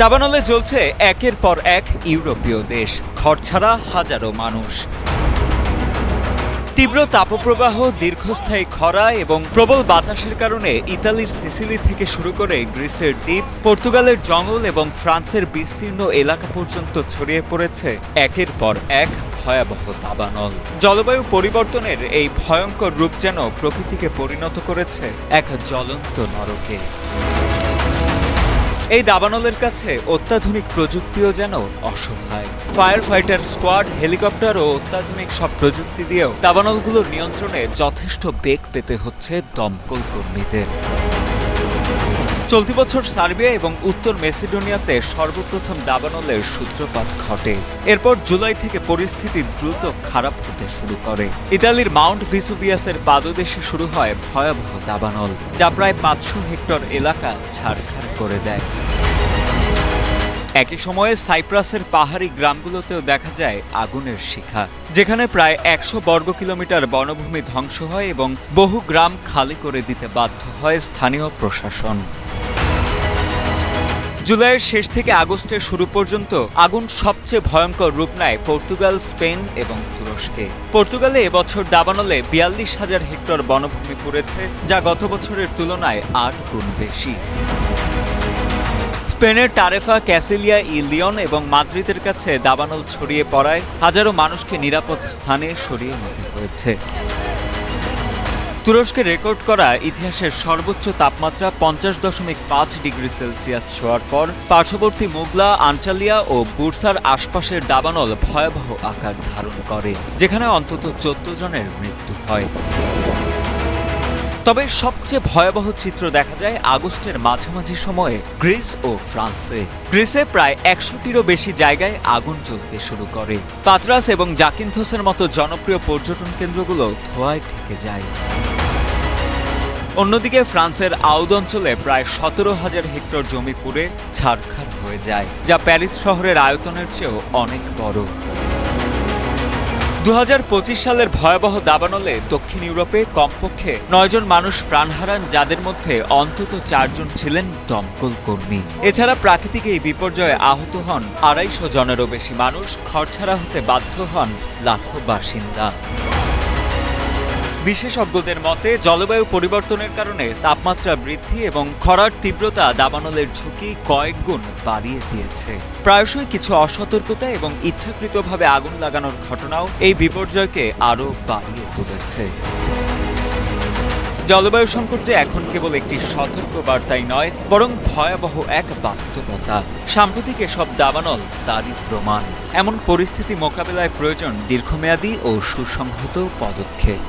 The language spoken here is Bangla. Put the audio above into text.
দাবানলে জ্বলছে একের পর এক ইউরোপীয় দেশ। ঘর ছাড়া হাজারো মানুষ। তীব্র তাপপ্রবাহ, দীর্ঘস্থায়ী খরা এবং প্রবল বাতাসের কারণে ইতালির সিসিলি থেকে শুরু করে গ্রিসের দ্বীপ, পর্তুগালের জঙ্গল এবং ফ্রান্সের বিস্তীর্ণ এলাকা পর্যন্ত ছড়িয়ে পড়েছে একের পর এক ভয়াবহ দাবানল। জলবায়ু পরিবর্তনের এই ভয়ঙ্কর রূপ যেন প্রকৃতিকে পরিণত করেছে এক জ্বলন্ত নরকে। এই দাবানলের কাছে অত্যাধুনিক প্রযুক্তিও যেন অসহায়। ফায়ার ফাইটার স্কোয়াড হেলিকপ্টার ও অত্যাধুনিক সব প্রযুক্তি দিয়েও দাবানলগুলোর নিয়ন্ত্রণে যথেষ্ট বেগ পেতে হচ্ছে দমকল কর্মীদের। চলতি বছর সার্বিয়া এবং উত্তর মেসিডোনিয়াতে সর্বপ্রথম দাবানলের সূত্রপাত ঘটে। এরপর জুলাই থেকে পরিস্থিতি দ্রুত খারাপ হতে শুরু করে। ইতালির মাউন্ট ভিসুভিয়াসের পাদদেশে শুরু হয় ভয়াবহ দাবানল যা প্রায় পাঁচশো হেক্টর এলাকা ছাড়খাড় করে দেয়। একই সময়ে সাইপ্রাসের পাহাড়ি গ্রামগুলোতেও দেখা যায় আগুনের শিখা, যেখানে প্রায় একশো বর্গ কিলোমিটার বনভূমি ধ্বংস হয় এবং বহু গ্রাম খালি করে দিতে বাধ্য হয় স্থানীয় প্রশাসন। জুলাইয়ের শেষ থেকে আগস্টের শুরু পর্যন্ত আগুন সবচেয়ে ভয়ঙ্কর রূপ নেয় পর্তুগাল, স্পেন এবং তুরস্কে। পর্তুগালে এবছর দাবানলে বিয়াল্লিশ হাজার হেক্টর বনভূমি পড়েছে, যা গত বছরের তুলনায় আট গুণ বেশি। স্পেনের টারেফা, ক্যাসিলিয়া, ইলিয়ন এবং মাদ্রিদের কাছে দাবানল ছড়িয়ে পড়ায় হাজারো মানুষকে নিরাপদ স্থানে সরিয়ে নিতে হয়েছে। তুরস্কে রেকর্ড করা ইতিহাসের সর্বোচ্চ তাপমাত্রা পঞ্চাশ দশমিক পাঁচ ডিগ্রি সেলসিয়াস ছোঁয়ার পর পার্শ্ববর্তী মুগলা আঞ্চালিয়া ও বুরসার আশপাশের দাবানল ভয়াবহ আকার ধারণ করে, যেখানে অন্তত চোদ্দ জনের মৃত্যু হয়। তবে সবচেয়ে ভয়াবহ চিত্র দেখা যায় আগস্টের মাঝামাঝি সময়ে গ্রিস ও ফ্রান্সে। গ্রিসে প্রায় একশোটিরও বেশি জায়গায় আগুন জ্বলতে শুরু করে। পাতরাস এবং জাকিন্থোসের মতো জনপ্রিয় পর্যটন কেন্দ্রগুলো ধোঁয়ায় ঠেকে যায়। অন্যদিকে ফ্রান্সের আউদ অঞ্চলে প্রায় সতেরো হাজার হেক্টর জমি পুড়ে ছারখার হয়ে যায়, যা প্যারিস শহরের আয়তনের চেয়েও অনেক বড়। দু হাজার পঁচিশ সালের ভয়াবহ দাবানলে দক্ষিণ ইউরোপে কমপক্ষে নয়জন মানুষ প্রাণ হারান যাদের মধ্যে অন্তত চারজন ছিলেন দমকল কর্মী। এছাড়া প্রাকৃতিক এই বিপর্যয়ে আহত হন আড়াইশো জনেরও বেশি মানুষ খরছাড়া হতে বাধ্য হন লাখো বাসিন্দা। বিশেষজ্ঞদের মতে, জলবায়ু পরিবর্তনের কারণে তাপমাত্রা বৃদ্ধি এবং খরার তীব্রতা দাবানলের ঝুঁকি কয়েক গুণ বাড়িয়ে দিয়েছে। প্রায়শই কিছু অসতর্কতা এবং ইচ্ছাকৃতভাবে আগুন লাগানোর ঘটনাও এই বিপর্যয়কে আরও বাড়িয়ে তুলেছে। জলবায়ু সংকট যে এখন কেবল একটি সতর্ক বার্তাই নয়, বরং ভয়াবহ এক বাস্তবতা। সাম্প্রতিক এসব দাবানল তারই প্রমাণ। এমন পরিস্থিতি মোকাবেলায় প্রয়োজন দীর্ঘমেয়াদী ও সুসংহত পদক্ষেপ।